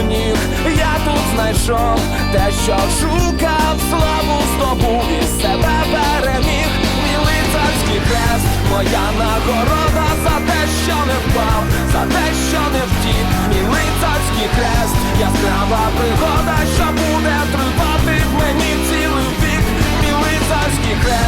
ніг. Я тут знайшов те, що шукав, славу здобув і себе переміг. Мій лицарський хрест, моя нагорода за те, що не впав, за те, що не втік, мій лицарський хрест, яскрава пригода, що буде тривати в мені цілий вік, мій лицарський хрест.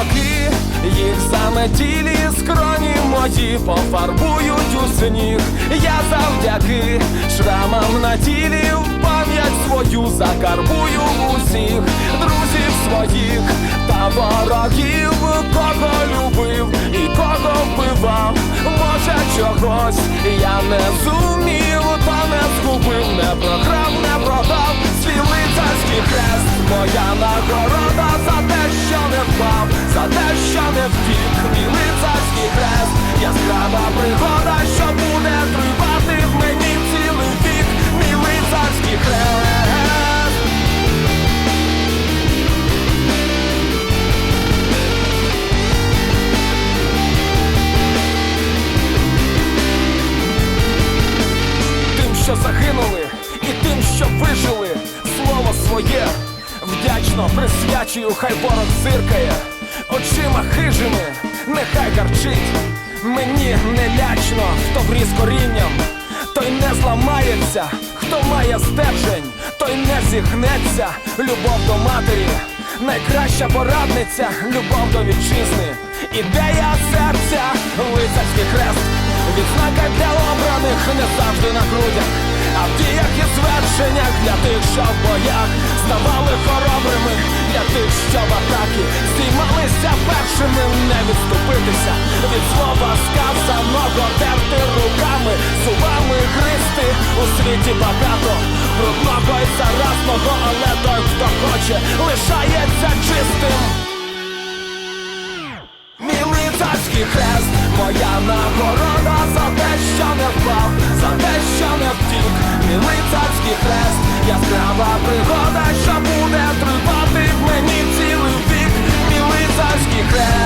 Роки, їх заметілі скроні мої пофарбують у сніг. Я завдяки шрамам на тілі в пам'ять свою закарбую усіх друзів своїх та ворогів, кого любив і кого вбивав. Може чогось я не зумів, та не згубив, не програв, не продав не втік, мій хрест, яскрава пригода, що буде тривати в мені цілий вік, мій лицарський хрест. тим, що загинули, і тим, що вижили, слово своє вдячно присвячую, хай ворог зиркає, очима хижими, нехай гарчить. Мені не лячно, хто вріс корінням, той не зламається, хто має стержень, той не зігнеться, любов до матері, найкраща порадниця, любов до вітчизни, ідея серця, лицарський хрест. Відзнака для обраних. Не завжди на грудях, і звершеннях для тих, що в боях ставали хоробрими, для тих, що в атаки здіймалися першими, не відступитися від слова сказаного, терти руками, зубами гристи у світі багато брудного і заразного, але той, хто хоче, лишається чистим. Мій лицарський хрест, моя нагорода лицарський хрест, яскрава пригода, що буде тривати в мені цілий вік, мій лицарський хрест.